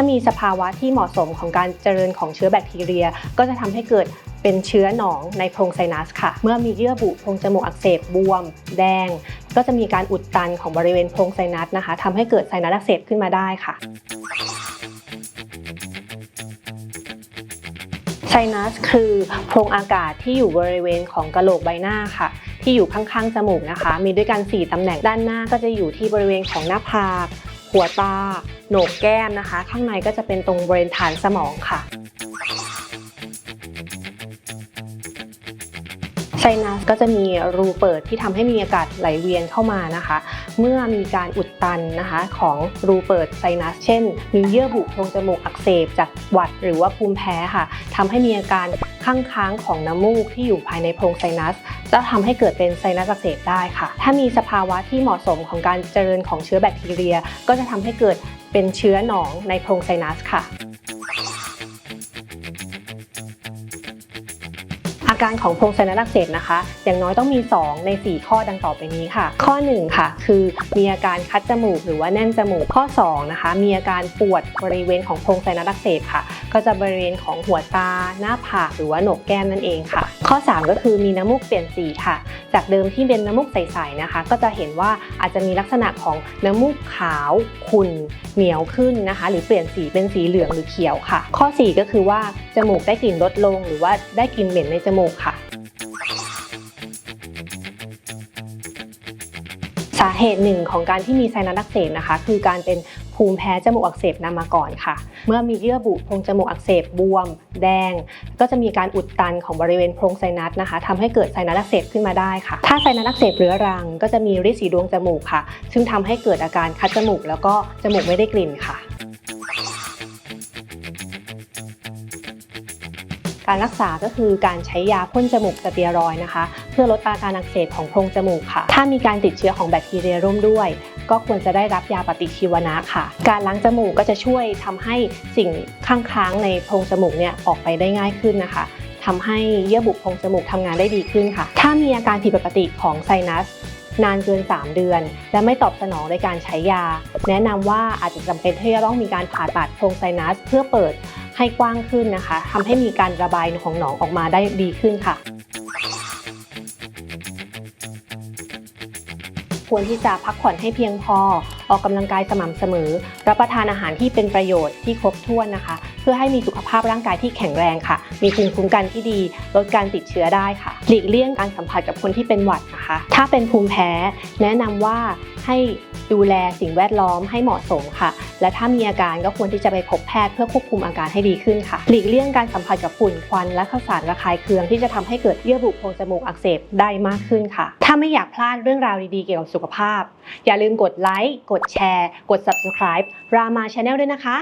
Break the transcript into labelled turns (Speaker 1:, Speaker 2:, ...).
Speaker 1: ถ้ามีสภาวะที่เหมาะสมของการเจริญของเชื้อแบคทีเรีย ก็จะทำให้เกิดเป็นเชื้อหนองในโพรงไซนัสค่ะ เมื่อมีเยื่อบุโพรงจมูกอักเสบบวม แดง ก็จะมีการอุดตันของบริเวณโพรงไซนัสนะคะทำให้เกิดไซนัสอักเสบขึ้นมาได้ค่ะไซนัสคือโพรงอากาศที่อยู่บริเวณของกะโหลกใบหน้าค่ะ ที่อยู่ข้างๆจมูกนะคะ มีด้วยกัน 4 ตำแหน่งด้านหน้าก็จะอยู่ที่บริเวณของหน้าผาก หัวตา โหนกแก้มนะคะ ข้างในก็จะเป็นตรงบริเวณฐานสมองค่ะ นัสก็จะมีรูเปิดที่ทำให้มีอากาศไหลเวียนเข้ามานะคะ เมื่อมีการอุดตันนะคะของรูเปิดไซนัส เช่น มีเยื่อบุโพรงจมูกอักเสบจากหวัดหรือว่าภูมิแพ้ค่ะทำให้มีอาการข้างค้างของน้ำมูกที่อยู่ภายในโพรงไซนัส จะทำให้เกิดเป็นไซนัสอักเสบได้ค่ะ ถ้ามีสภาวะที่เหมาะสมของการเจริญของเชื้อแบคทีเรีย ก็จะทำให้เกิดเป็นเชื้อหนองในโพรงไซนัสค่ะ การของโพรงไซนัสอักเสบนะคะ อย่างน้อยต้องมี 2 ใน 4 ข้อดังต่อไปนี้ค่ะ ข้อ 1 ค่ะ คือมีอาการคัดจมูกหรือว่าแน่นจมูกข้อ 2 นะคะ มีอาการปวดบริเวณของโพรงไซนัสอักเสบค่ะ ก็จะบริเวณของหัวตา หน้าผากหรือว่าโหนกแก้มนั่นเองค่ะ ข้อ 3 ก็คือมีน้ำมูกเปลี่ยนสีค่ะ จากเดิมที่เป็นน้ำมูกใสๆนะคะ ก็จะเห็นว่าอาจจะมีลักษณะของน้ำมูกขาวขุ่นเหนียวขึ้นนะคะ หรือเปลี่ยนสีเป็นสีเหลืองหรือเขียวค่ะ ข้อ 4 ก็คือว่าจมูกได้กลิ่นลดลง หรือว่าได้กลิ่นเหม็นในจมูกค่ะสาเหตุหนึ่งของการที่มีไซนัสอักเสบนะคะ คือการเป็น ภูมิแพ้จมูกอักเสบนำมาก่อนค่ะ เมื่อมีเยื่อบุโพรงจมูกอักเสบบวม แดง ก็จะมีการอุดตันของบริเวณโพรงไซนัสนะคะทำให้เกิดไซนัสอักเสบขึ้นมาได้ค่ะ ถ้าไซนัสอักเสบเรื้อรัง ก็จะมีริดสีดวงจมูกค่ะ ซึ่งทำให้เกิดอาการคัดจมูก แล้วก็จมูกไม่ได้กลิ่นค่ะการรักษาก็คือการใช้ยาพ่นจมูกสเตียรอยนะคะ เพื่อลดอาการอักเสบของโพรงจมูกค่ะ ถ้ามีการติดเชื้อของแบคทีเรียร่วมด้วย ก็ควรจะได้รับยาปฏิชีวนะค่ะ การล้างจมูกก็จะช่วยทำให้สิ่งข้างค้างในโพรงจมูกเนี่ยออกไปได้ง่ายขึ้นนะคะทำให้เยื่อบุโพรงจมูกทำงานได้ดีขึ้นค่ะ ถ้ามีอาการผิดปกติของไซนัสนานเกิน 3 เดือน และไม่ตอบสนองในการใช้ยา แนะนำว่าอาจจะจำเป็นที่จะต้องมีการผ่าตัดโพรงไซนัส เพื่อเปิดให้กว้างขึ้นนะคะทำให้มีการระบายของหนองออกมาได้ดีขึ้นค่ะ ควรที่จะพักผ่อนให้เพียงพอ ออกกำลังกายสม่ำเสมอ รับประทานอาหารที่เป็นประโยชน์ที่ครบถ้วนนะคะ เพื่อให้มีสุขภาพร่างกายที่แข็งแรงค่ะ มีภูมิคุ้มกันที่ดีลดการติดเชื้อได้ค่ะ หลีกเลี่ยงการสัมผัสกับคนที่เป็นหวัดนะคะ ถ้าเป็นภูมิแพ้ แนะนำว่าให้ ดูแลสิ่งแวดล้อมให้เหมาะสมค่ะ และถ้ามีอาการก็ควรที่จะไปพบแพทย์เพื่อควบคุมอาการให้ดีขึ้นค่ะ หลีกเลี่ยงการสัมผัสกับฝุ่นควันและข้าวสารระคายเคืองที่จะทำให้เกิดเยื่อบุโพรงจมูกอักเสบได้มากขึ้นค่ะ ถ้าไม่อยากพลาดเรื่องราวดีๆเกี่ยวกับสุขภาพ อย่าลืมกดไลค์กดแชร์ กด subscribe รามาชาแนลด้วยนะคะ